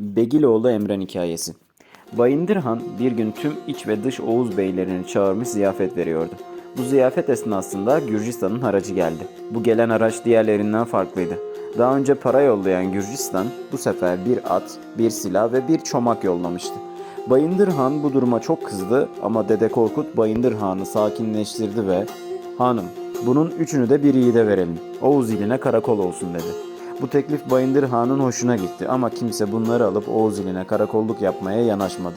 Begiloğlu Emren hikayesi. Bayındır Han bir gün tüm iç ve dış Oğuz beylerini çağırmış ziyafet veriyordu. Bu ziyafet esnasında Gürcistan'ın haracı geldi. Bu gelen haraç diğerlerinden farklıydı. Daha önce para yollayan Gürcistan bu sefer bir at, bir silah ve bir çomak yollamıştı. Bayındır Han bu duruma çok kızdı ama Dede Korkut Bayındır Han'ı sakinleştirdi ve ''Hanım, bunun üçünü de bir yiğide verelim. Oğuz iline karakol olsun.'' dedi. Bu teklif Bayındır Han'ın hoşuna gitti ama kimse bunları alıp Oğuz iline karakolluk yapmaya yanaşmadı.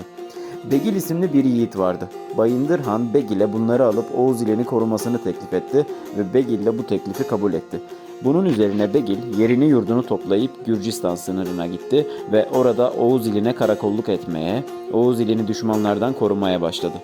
Begil isimli bir yiğit vardı. Bayındır Han Begil'e bunları alıp Oğuz ilini korumasını teklif etti ve Begil de bu teklifi kabul etti. Bunun üzerine Begil yerini yurdunu toplayıp Gürcistan sınırına gitti ve orada Oğuz iline karakolluk etmeye, Oğuz ilini düşmanlardan korumaya başladı.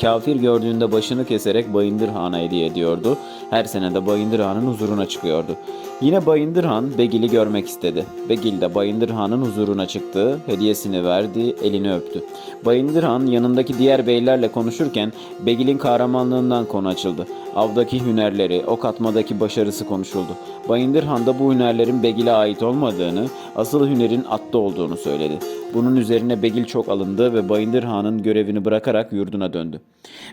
Kafir gördüğünde başını keserek Bayındır Han'a hediye ediyordu. Her sene de Bayındır Han'ın huzuruna çıkıyordu. Yine Bayındır Han Begil'i görmek istedi. Begil de Bayındır Han'ın huzuruna çıktı, hediyesini verdi, elini öptü. Bayındır Han yanındaki diğer beylerle konuşurken Begil'in kahramanlığından konu açıldı. Avdaki hünerleri, ok atmadaki başarısı konuşuldu. Bayındır Han da bu hünerlerin Begil'e ait olmadığını, asıl hünerin atta olduğunu söyledi. Bunun üzerine Begil çok alındı ve Bayındır Han'ın görevini bırakarak yurduna döndü.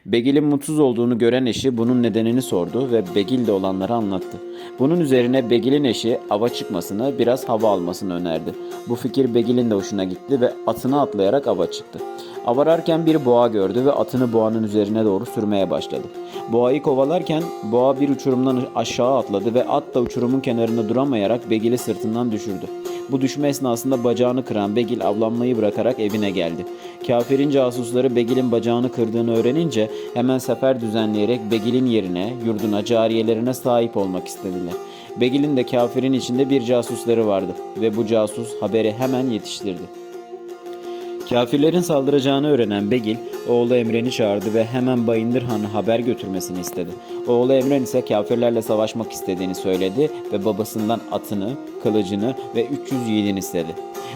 Begil'in mutsuz olduğunu gören eşi bunun nedenini sordu ve Begil de olanları anlattı. Bunun üzerine Begil'in eşi ava çıkmasını, biraz hava almasını önerdi. Bu fikir Begil'in de hoşuna gitti ve atına atlayarak ava çıktı. Avararken bir boğa gördü ve atını boğanın üzerine doğru sürmeye başladı. Boğayı kovalarken boğa bir uçurumdan aşağı atladı ve at da uçurumun kenarında duramayarak Begil'i sırtından düşürdü. Bu düşme esnasında bacağını kıran Begil avlanmayı bırakarak evine geldi. Kafirin casusları Begil'in bacağını kırdığını öğrenince hemen sefer düzenleyerek Begil'in yerine, yurduna, cariyelerine sahip olmak istediler. Begil'in de kafirin içinde bir casusları vardı ve bu casus haberi hemen yetiştirdi. Kafirlerin saldıracağını öğrenen Begil, oğlu Emren'i çağırdı ve hemen Bayındır Han'ı haber götürmesini istedi. Oğlu Emren ise kafirlerle savaşmak istediğini söyledi ve babasından atını, kılıcını ve 300 yiğidini istedi.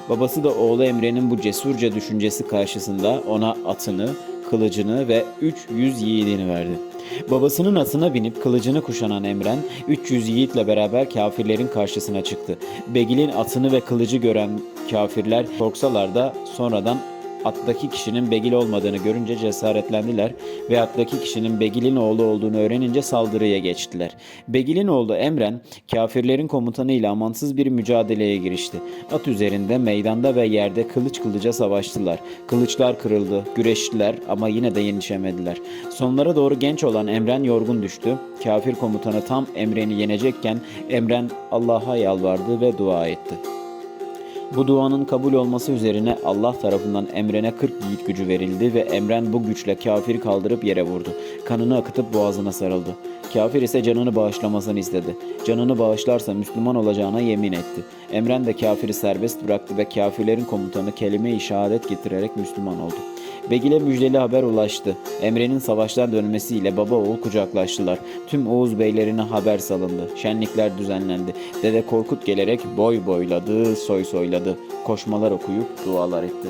Babası da oğlu Emre'nin bu cesurca düşüncesi karşısında ona atını, kılıcını ve 300 yiğidini verdi. Babasının atına binip kılıcını kuşanan Emren 300 yiğitle beraber kafirlerin karşısına çıktı. Begil'in atını ve kılıcı gören kafirler korksalar da sonradan attaki kişinin Begil olmadığını görünce cesaretlendiler ve attaki kişinin Begil'in oğlu olduğunu öğrenince saldırıya geçtiler. Begil'in oğlu Emren kafirlerin komutanıyla amansız bir mücadeleye girişti. At üzerinde, meydanda ve yerde kılıç kılıca savaştılar. Kılıçlar kırıldı, güreştiler ama yine de yenişemediler. Sonlara doğru genç olan Emren yorgun düştü. Kafir komutanı tam Emren'i yenecekken Emren Allah'a yalvardı ve dua etti. Bu duanın kabul olması üzerine Allah tarafından Emren'e 40 yiğit gücü verildi ve Emren bu güçle kafiri kaldırıp yere vurdu. Kanını akıtıp boğazına sarıldı. Kafir ise canını bağışlamasını istedi. Canını bağışlarsa Müslüman olacağına yemin etti. Emren de kafiri serbest bıraktı ve kafirlerin komutanı kelime-i şehadet getirerek Müslüman oldu. Begil'e müjdeli haber ulaştı. Emre'nin savaştan dönmesiyle baba oğul kucaklaştılar. Tüm Oğuz beylerine haber salındı. Şenlikler düzenlendi. Dede Korkut gelerek boy boyladı, soy soyladı. Koşmalar okuyup dualar etti.